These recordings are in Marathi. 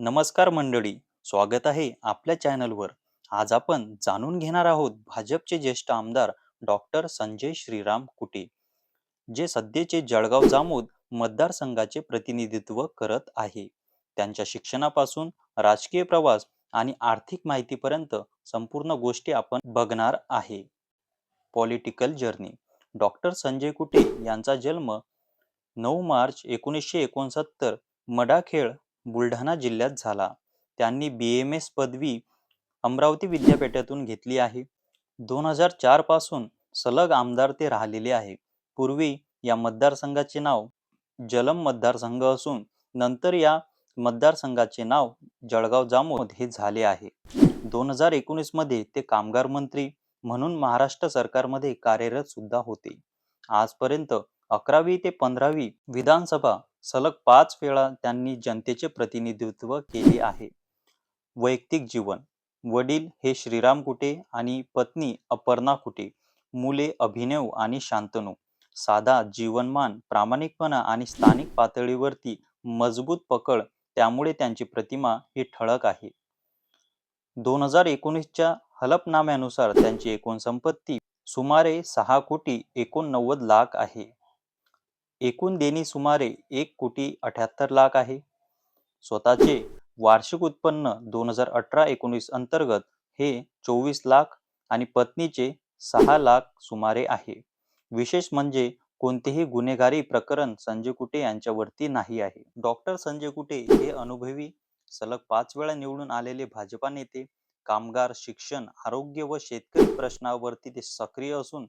नमस्कार मंडळी स्वागत आहे आपल्या चॅनलवर. आज आपण जाणून घेणार आहोत भाजपचे ज्येष्ठ आमदार डॉक्टर संजय श्रीराम कुटे जे सध्याचे जळगाव जामोद मतदारसंघाचे प्रतिनिधित्व करत आहे. त्यांच्या शिक्षणापासून राजकीय प्रवास आणि आर्थिक माहितीपर्यंत संपूर्ण गोष्टी आपण बघणार आहे. Political journey doctor Sanjay Kute यांचा जन्म नऊ मार्च एकोणीसशे एकोणसत्तर मडाखेळ बुलढाणा जिल्ह्यात झाला. त्यांनी बी एम एस पदवी अमरावती विद्यापीठातून घेतली आहे. दोन हजार चारपासून सलग आमदार ते राहिलेले आहे. पूर्वी या मतदारसंघाचे नाव जलम मतदारसंघ असून नंतर या मतदारसंघाचे नाव जळगाव जामोद हे झाले आहे. दोन हजार एकोणीसमध्ये ते कामगार मंत्री म्हणून महाराष्ट्र सरकारमध्ये कार्यरत सुद्धा होते. आजपर्यंत अकरावी ते पंधरावी विधानसभा सलग पाच वेळा त्यांनी जनतेचे प्रतिनिधित्व केले आहे. वैयक्तिक जीवन वडील हे श्रीराम कुटे आणि पत्नी अपर्णा कुटे मुले अभिनव आणि शांतनू साधा जीवनमान प्रामाणिकपणा आणि स्थानिक पातळीवरती मजबूत पकड त्यामुळे त्यांची प्रतिमा ही ठळक आहे. दोन हजार एकोणीसच्या हलफनाम्यानुसार त्यांची एकूण संपत्ती सुमारे सहा कोटी एकोणनव्वद लाख आहे. एकूण देणी सुमारे एक कोटी अठ्याहत्तर लाख आहे. स्वतःचे वार्षिक उत्पन्न दोन हजार अठरा एकोणीस अंतर्गत हे चोवीस लाख आणि पत्नीचे सहा लाख सुमारे आहे. विशेष म्हणजे कोणतेही गुन्हेगारी प्रकरण संजय कुटे यांच्यावरती नाही आहे. डॉक्टर संजय कुटे हे अनुभवी सलग पाच वेळा निवडून आलेले भाजपा नेते कामगार शिक्षण आरोग्य व शेतकरी प्रश्नावरती ते सक्रिय असून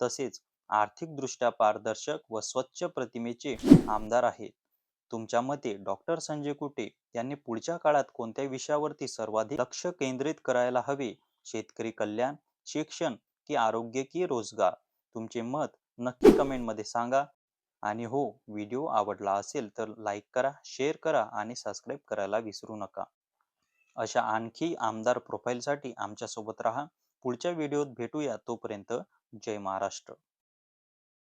तसेच आर्थिकदृष्ट्या पारदर्शक व स्वच्छ प्रतिमेचे आमदार आहेत. तुमच्या मते डॉक्टर संजय कुटे यांनी पुढच्या काळात कोणत्या विषयावरती सर्वाधिक लक्ष केंद्रित करायला हवे? शेतकरी कल्याण शिक्षण की आरोग्य की रोजगार? तुमचे मत नक्की कमेंटमध्ये सांगा. आणि हो व्हिडिओ आवडला असेल तर लाईक करा शेअर करा आणि सबस्क्राईब करायला विसरू नका. अशा आणखी आमदार प्रोफाईलसाठी आमच्यासोबत राहा. पुढच्या व्हिडिओत भेटूया. तोपर्यंत जय महाराष्ट्र.